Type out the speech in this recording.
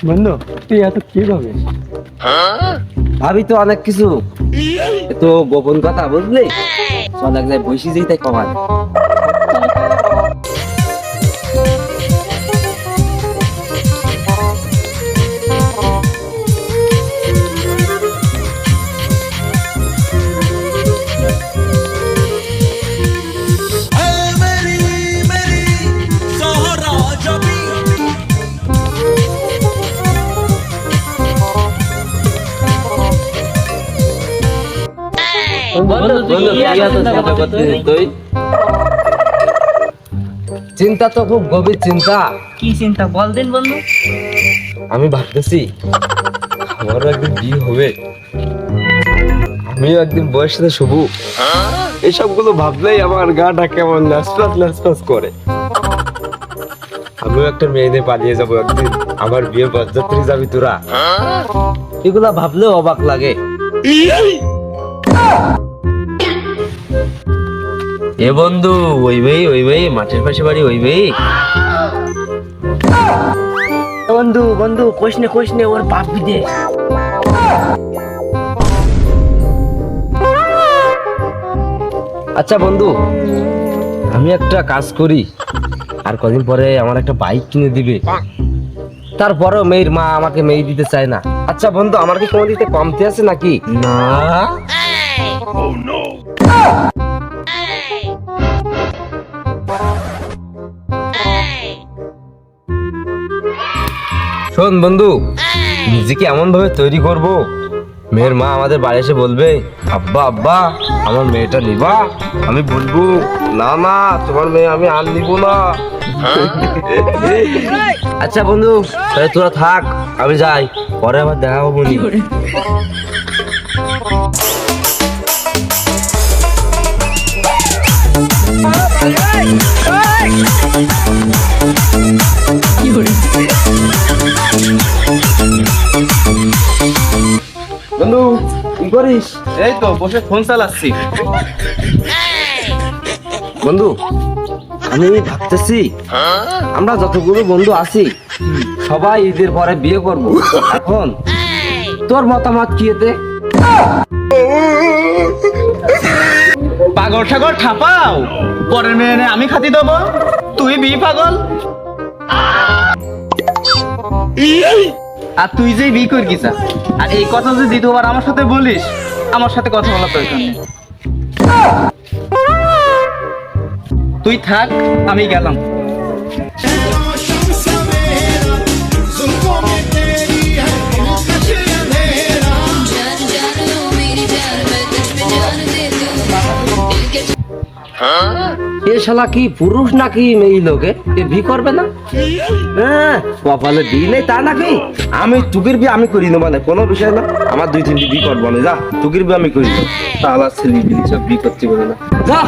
বন্ধু তুই এত কি ভাবিস? ভাবি তো অনেক কিছু। এ তো গোপন কথা বুঝলি? চল এক জায়গায় বসে যেই তাই কমান তুই চিন্তা তো খুব গভীর চিন্তা। কি চিন্তা? বল দিন বন্ধু। আমি ভাবতেছি আমারও একদিন বিয়ে হবে। আমিও একদিন বয়সের সাথে শুভ এসবগুলো ভাবলেই আমার গাটা কেমন নাচপাস নাচপাস করে। আমিও একটা মেয়ে নিয়ে পালিয়ে যাব একদিন। আমার বিয়ে বরযাত্রী যাবি তোরা। এগুলা ভাবলেও অবাক লাগে। এ বন্ধু ওই ভাই ওই ভাই মাঠের পাশে বাড়ি ওই ভাই বন্ধু বন্ধু কোশ নে কোশ নে ওর বাপ বিদেশ। আচ্ছা বন্ধু আমি একটা কাজ করি। আর কদিন পরে আমার একটা বাইক কিনে দিবে। তারপরেও মেয়ের মা আমাকে মেয়ে দিতে চায় না। আচ্ছা বন্ধু আমার কি কোনো দিতে কমতে আছে নাকি? না। শোন বন্ধু, নিজেকে এমন ভাবে তৈরি করব। মেয়ের মা আমাদের বাড়ি এসে বলবে, আব্বা আব্বা, আমার মেয়েটা নিবা, আমি বলব না না, তোমার মেয়ে আমি আর নিব না। আচ্ছা বন্ধু, তাহলে তোরা থাক, আমি যাই, পরে আবার দেখা হব বন্ধু কি করিস? এই তো বসে ফোন চালাচ্ছি। বন্ধু আমি ভাবতেছি আমরা যতগুলো বন্ধু আছি সবাই ঈদের পরে বিয়ে করব। এখন তোর মতামত কি এতে? পাগল ঠাগল ঠাপাও। পরের মেয়ে এনে আমি খাতি দেবো? তুই বি পাগল? আর তুই যে বি কর কিসা আর এই কথা যদি দ্বিতীয়বার আমার সাথে বলিস, আমার সাথে কথা বলা প্রয়োজন তুই থাক, আমি গেলাম। এ শালা কি পুরুষ নাকি মেয়ে লোকে? এ বি করবে না? হ্যাঁ কপালে বি নেই তা নাকি? আমি তুকির বি আমি করি না মানে কোনো বিষয় না। আমার দুই তিনটি বি করব না যা। তুকির বি আমি করি না তালা ছেলে বিলি সব বি করতে বলে না। যা।